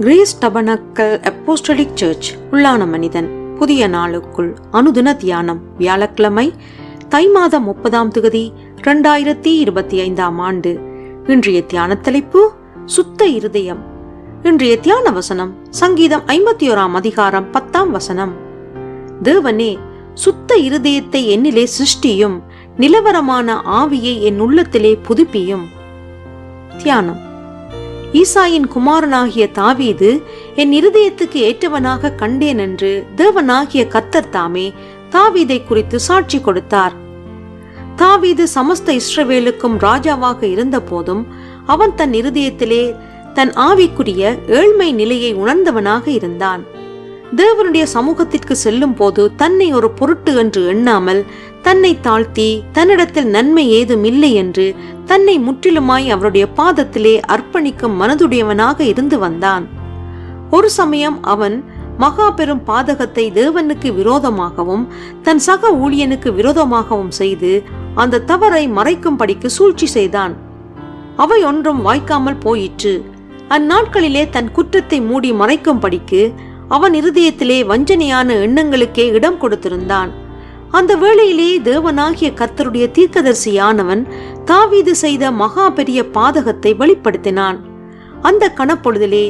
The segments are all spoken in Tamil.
கிரீஸ் டபனக்கல் அப்போஸ்டலிக் சர்ச் உள்ளான மனிதன். புதிய நாளுக்குள் அனுதின தியானம் வியாழக்கிழமை தை மாதம் முப்பதாம் தொகுதி இரண்டாயிரத்தி இருபத்தி ஐந்தாம் ஆண்டு. இன்றைய தியான தலைப்பு சுத்த இருதயம். இன்றைய தியான வசனம் சங்கீதம் ஐம்பத்தி ஓராம் அதிகாரம் பத்தாம் வசனம். தேவனே சுத்த இருதயத்தை என்னிலே சிருஷ்டியும் நிலவரமான ஆவியை என் உள்ளத்திலே புதுப்பியும். தியானம். ஈசாயின் குமாரனாகிய தாவீது என் இருதயத்துக்கு ஏற்றவனாக கண்டேன் என்று தேவனாகிய கத்தர் தாமே தாவீதை குறித்து சாட்சி கொடுத்தார். தாவீது சமஸ்த இஸ்ரவேலுக்கும் ராஜாவாக இருந்த போதும் அவன் தன் இருதயத்திலே தன் ஆவிக்குரிய ஏழ்மை நிலையை உணர்ந்தவனாக இருந்தான். தேவனுடைய சமூகத்திற்கு செல்லும் போது தன்னை ஒரு பொருட்டு என்று எண்ணாமல் தன்னை தாழ்த்தி தன்னிடத்தில் நன்மை ஏதும் இல்லை என்று தன்னை முற்றிலுமாய் அவருடைய பாதத்திலே அர்ப்பணிக்கும் மனதுடையவனாக இருந்து வந்தான். ஒரு சமயம் அவன் மகா பெரும் பாதகத்தை தேவனுக்கு விரோதமாகவும் தன் சக ஊழியனுக்கு விரோதமாகவும் செய்து அந்த தவறை மறைக்கும்படிக்கு சூழ்ச்சி செய்தான். அவை ஒன்றும் வாய்க்காமல் போயிற்று. அந்நாட்களிலே தன் குற்றத்தை மூடி மறைக்கும்படிக்கு அவன் இருதயத்திலே வஞ்சனையான எண்ணங்களுக்கே இடம் கொடுத்திருந்தான். அந்த வேளையிலே தேவனாகிய கர்த்தருடைய தீர்க்கதரிசியானவன் தாவீது செய்த மகா பெரிய பாதகத்தை வெளிப்படுத்தினான். அந்த கணப்பொழுதிலே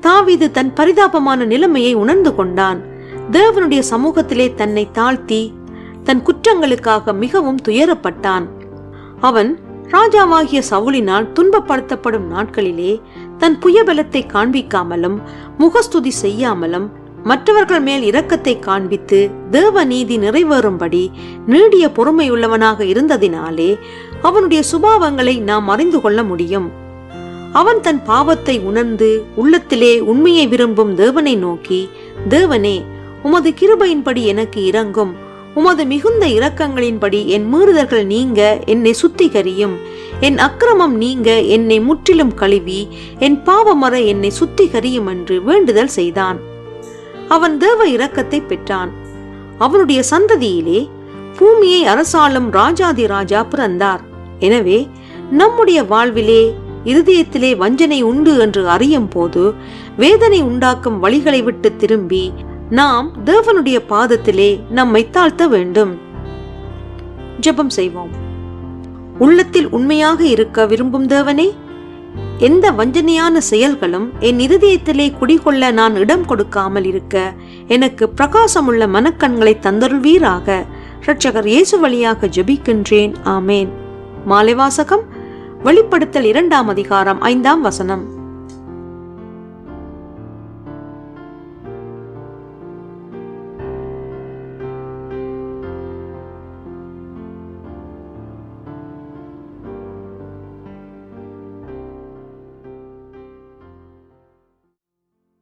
தாவீது தன் பரிதாபமான நிலைமையை உணர்ந்து கொண்டான். தேவனுடைய சமூகத்திலே தன்னை தாழ்த்தி தன் குற்றங்களுக்காக மிகவும் துயரப்பட்டான். அவன் ராஜாவாகிய சவுளினால் துன்பப்படுத்தப்படும் நாட்களிலே தன் புயபலத்தை காண்பிக்காமலும் முகஸ்துதி செய்யாமலும் மற்றவர்கள் மேல் இரக்கத்தை காண்பித்து தேவ நீதி நிறைவேறும்படி நீடிய பொறுமையுள்ளவனாக இருந்ததினாலே அவனுடைய சுபாவங்களை நாம் அறிந்து கொள்ள முடியும். அவன் தன் பாவத்தை உணர்ந்து உள்ளத்திலே உண்மையை விரும்பும் தேவனை நோக்கி தேவனே உமது கிருபையின்படி எனக்கு இறங்கும் உமது மிகுந்த இரக்கங்களின்படி என் மீறுதல்கள் நீங்க என்னை சுத்திகரியும். என் அக்கிரமம் நீங்க என்னை முற்றிலும் கழுவி என் பாவமற என்னை சுத்திகரியும் என்று வேண்டுதல் செய்தான். அவன் தேவ இரக்கத்தை பெற்றான். அவனுடைய சந்ததியிலே பூமியை அரசாளும் ராஜாதி ராஜா பிறந்தார். எனவே நம்முடைய வாழ்விலே இருதயத்திலே வஞ்சனை உண்டு என்று அறியும் போது வேதனை உண்டாக்கும் வழிகளை விட்டு திரும்பி நாம் தேவனுடைய பாதத்திலே நம்மை தாழ்த்த வேண்டும். ஜெபம் செய்வோம். உள்ளத்தில் உண்மையாக இருக்க விரும்பும் தேவனே எந்த வஞ்சனையான செயல்களும் என் இருதயத்திலே குடிகொள்ள நான் இடம் கொடுக்காமல் இருக்க எனக்கு பிரகாசமுள்ள மனக்கண்களை தந்தருள்வீராக. இரட்சகர் இயேசு வழியாக ஜெபிக்கின்றேன். ஆமேன். மாலைவாசகம் வெளிப்படுத்தல் இரண்டாம் அதிகாரம் ஐந்தாம் வசனம்.